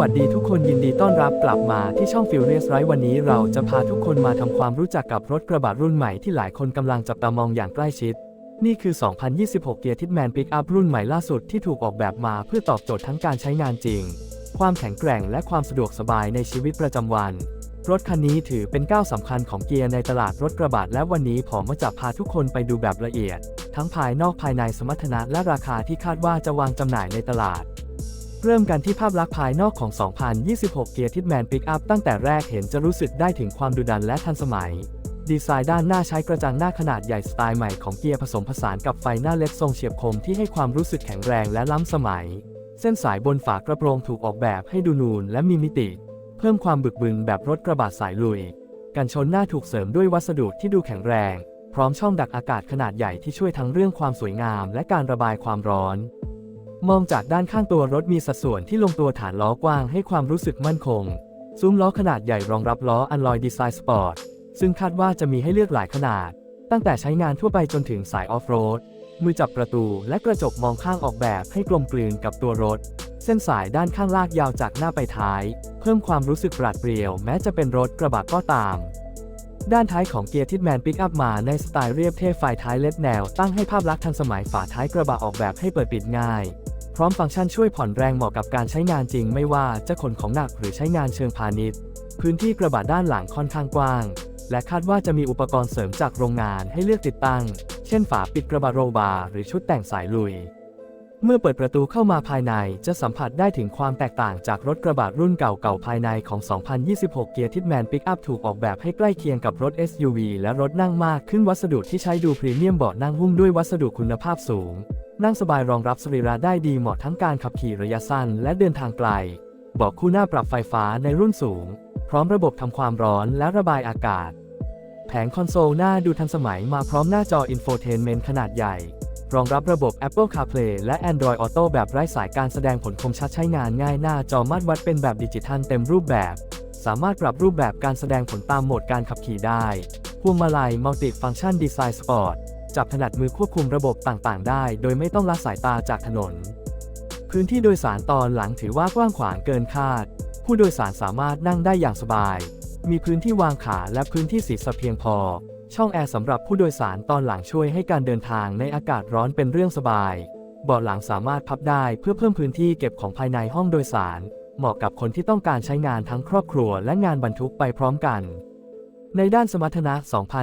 วัสดีทุกคนยินดีต้อนรับกลับมาที่ช่อง Furious Ride วันนี้เราจะพาทุกคนมาทำความรู้จักกับรถกระบะรุ่นใหม่ที่หลายคนกำลังจับตามองอย่างใกล้ชิด นี่คือ 2026เกียร์ทิ t แมนปิกอัพรุ่นใหม่ล่าสุดที่ถูกออกแบบมาเพื่อตอบโจทย์ทั้งการใช้งานจริง ความแข็งแกร่งและความสะดวกสบายในชีวิตประจำวัน รถคันนี้ถือเป็นก้าวสำคัญของเกียร์ในตลาดรถกระบะและวันนี้ผมจะพาทุกคนไปดูแบบละเอียด ทั้งภายนอกภายในสมรรถนะและราคาที่คาดว่าจะวางจำหน่ายในตลาด เริ่มกันที่ภาพลักษณ์ภายนอกของ 2026 เกียร์ทิ t แมนปิกอัพตั้งแต่แรกเห็นจะรู้สึกได้ถึงความดุดันและทันสมัย ดีไซน์ด้านหน้าใช้กระจังหน้าขนาดใหญ่สไตล์ใหม่ของเกียร์ผสมผสานกับไฟหน้าเล็กทรงเฉียบคมที่ให้ความรู้สึกแข็งแรงและล้ำสมัย เส้นสายบนฝากระโปรงถูกออกแบบให้ดูนูนและมีมิติ เพิ่มความบึกบึนแบบรถกระบะสายลุย กันชนหน้าถูกเสริมด้วยวัสดุที่ดูแข็งแรง พร้อมช่องดักอากาศขนาดใหญ่ที่ช่วยทั้งเรื่องความสวยงาม และการระบายความร้อน มองจากด้านข้างตัวรถมีสัดส่วนที่ลงตัวฐานล้อกว้างให้ความรู้สึกมั่นคง ซุ้มล้อขนาดใหญ่รองรับล้ออันลอยดีไซน์สปอร์ต ซึ่งคาดว่าจะมีให้เลือกหลายขนาด ตั้งแต่ใช้งานทั่วไปจนถึงสายออฟโรด มือจับประตูและกระจกมองข้างออกแบบให้กลมกลืนกับตัวรถ เส้นสายด้านข้างลากยาวจากหน้าไปท้าย เพิ่มความรู้สึกปราดเปรียว แม้จะเป็นรถกระบะก็ตาม ด้านท้ายของเกียร์ทิ t แมนปิกอัพมาในสไตล์เรียบเท่ไฟท้ายเล็ดแนว ตั้งให้ภาพลักษณ์ทันสมัยฝาท้ายกระบะออกแบบให้เปิดปิดง่าย พร้อมฟังก์ชันช่วยผ่อนแรงเหมาะกับการใช้งานจริง ไม่ว่าจะขนของหนักหรือใช้งานเชิงพาณิชย์ พื้นที่กระบะด้านหลังค่อนข้างกว้าง และคาดว่าจะมีอุปกรณ์เสริมจากโรงงานให้เลือกติดตั้ง เช่นฝาปิดกระบะโรบาร์หรือชุดแต่งสายลุย เมื่อเปิดประตูเข้ามาภายในจะสัมผัสได้ถึงความแตกต่างจากรถกระบะรุ่นเก่าๆภายในของ 2026 เกียร์ทิ t แมนปิกอัพถูกออกแบบให้ใกล้เคียงกับรถ SUV และรถนั่งมากขึ้นวัสดุที่ใช้ดูพรีเมียมเบาะนั่งหุ้มด้วยวัสดุคุณภาพสูง นั่งสบายรองรับสรีระได้ดีเหมาะทั้งการขับขี่ระยะสั้นและเดินทางไกลบาะคู่หน้าปรับไฟฟ้าในรุ่นสูง พร้อมระบบทำความร้อนและระบายอากาศ แผงคอนโซลหน้าดูทันสมัยมาพร้อมหน้าจออินโฟเทนเมนต์ขนาดใหญ่ รองรับระบบ Apple CarPlay และ Android Auto แบบไร้สายการแสดงผลคมชัดใช้งานง่ายหน้าจอมาตรวัดเป็นแบบดิจิทัลเต็มรูปแบบ สามารถปรับรูปแบบการแสดงผลตามโหมดการขับขี่ได้พวงมาลัยมัลติฟัง c t ชันดีไซน์สปอร์ต จับถนัดมือควบคุมระบบต่างๆ ได้ โดยไม่ต้องละสายตาจากถนน พื้นที่โดยสารตอนหลังถือว่ากว้างขวางเกินคาด ผู้โดยสารสามารถนั่งได้อย่างสบาย มีพื้นที่วางขาและพื้นที่สีสะเพียงพอ ช่องแอร์สำหรับผู้โดยสารตอนหลังช่วยให้การเดินทางในอากาศร้อนเป็นเรื่องสบาย เบาะหลังสามารถพับได้เพื่อเพิ่มพื้นที่เก็บของภายในห้องโดยสาร เหมาะกับคนที่ต้องการใช้งานทั้งครอบครัวและงานบรรทุกไปพร้อมกัน ในด้านสมรรถนะ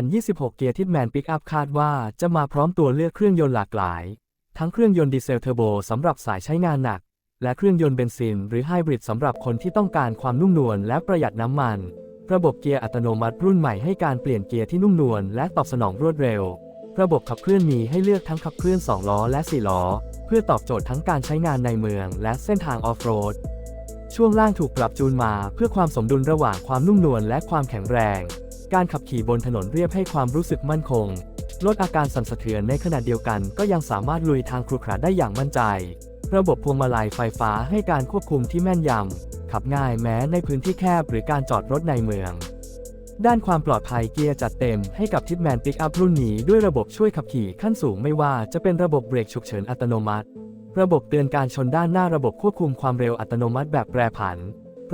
2026 เกียร์ทิ t แมนปิกอัพคาดว่าจะมาพร้อมตัวเลือกเครื่องยนต์หลากหลาย ทั้งเครื่องยนต์ดีเซลเทอร์โบสำหรับสายใช้งานหนัก และเครื่องยนต์เบนซิน หรือไฮบริดสำหรับคนที่ต้องการความนุ่มนวลและประหยัดน้ำมัน ระบบเกียร์อัตโนมัติรุ่นใหม่ให้การเปลี่ยนเกียร์ที่นุ่มนวลและตอบสนองรวดเร็ว ระบบขับเคลื่อนมีให้เลือกทั้งขับเคลื่อน 2 ล้อและ 4 ล้อ เพื่อตอบโจทย์ทั้งการใช้งานในเมือง และเส้นทางออฟโรด ช่วงล่างถูกปรับจูนมา เพื่อความสมดุลระหว่างความนุ่มนวลและความแข็งแรง การขับขี่บนถนนเรียบให้ความรู้สึกมั่นคง ลดอาการสั่นสะเทือนในขณะเดียวกันก็ยังสามารถลุยทางครุขระได้อย่างมั่นใจ ระบบพวงมาลัยไฟฟ้าให้การควบคุมที่แม่นยำ ขับง่ายแม้ในพื้นที่แคบหรือการจอดรถในเมือง ด้านความปลอดภัยเกียร์จัดเต็มให้กับทิ t แมนปิกอัพรุ่นนี้ด้วยระบบช่วยขับขี่ขั้นสูงไม่ว่าจะเป็นระบบเบรกฉุกเฉินอัตโนมัติ ระบบเตือนการชนด้านหน้าระบบควบคุมความเร็วอัตโนมัติแบบแปรผัน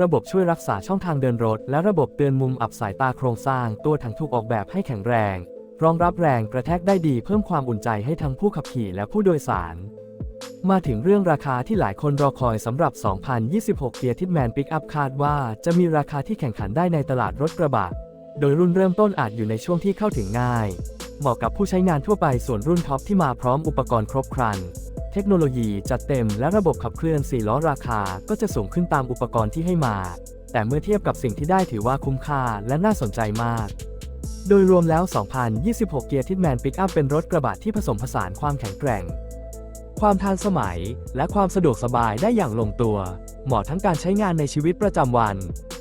ระบบช่วยรักษาช่องทางเดินรถ และระบบเตือนมุมอับสายตาโครงสร้าง ตัวถังถูกออกแบบให้แข็งแรง รองรับแรงกระแทกได้ดีเพิ่มความอุ่นใจให้ทั้งผู้ขับขี่และผู้โดยสาร มาถึงเรื่องราคาที่หลายคนรอคอยสำหรับ 2026 เกียร์ทิ t แมนปิกอัพคาดว่าจะมีราคาที่แข่งขันได้ในตลาดรถกระบะ โดยรุ่นเริ่มต้นอาจอยู่ในช่วงที่เข้าถึงง่าย เหมาะกับผู้ใช้งานทั่วไปส่วนรุ่นท็อปที่มาพร้อมอุปกรณ์ครบครัน ทคโนโลยีจัดเต็มและระบบขับเคลื่อน 4 ล้อราคาก็จะสูงขึ้นตามอุปกรณ์ที่ให้มา แต่เมื่อเทียบกับสิ่งที่ได้ถือว่าคุ้มค่าและน่าสนใจมาก โดยรวมแล้ว 2026 เกียร์ทิ t แมนปิกอัพเป็นรถกระบะที่ผสมผสานความแข็งแกร่ง ความทันสมัย และความสะดวกสบายได้อย่างลงตัว เหมาะทั้งการใช้งานในชีวิตประจำวัน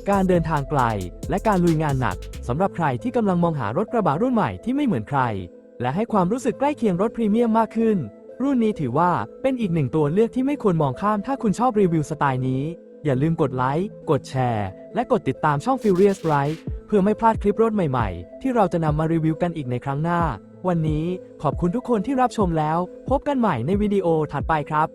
การเดินทางไกล และการลุยงานหนักสำหรับใครที่กำลังมองหารถกระบะรุ่นใหม่ที่ไม่เหมือนใคร และให้ความรู้สึกใกล้เคียงรถพรีเมียมมากขึ้น รุ่นนี้ถือว่าเป็นอีกหนึ่งตัวเลือกที่ไม่ควรมองข้ามถ้าคุณชอบรีวิวสไตล์นี้ อย่าลืมกดไลค์ กดแชร์ และกดติดตามช่อง Furious Ride เพื่อไม่พลาดคลิปรถใหม่ๆ ที่เราจะนำมารีวิวกันอีกในครั้งหน้า วันนี้ขอบคุณทุกคนที่รับชมแล้ว พบกันใหม่ในวิดีโอถัดไปครับ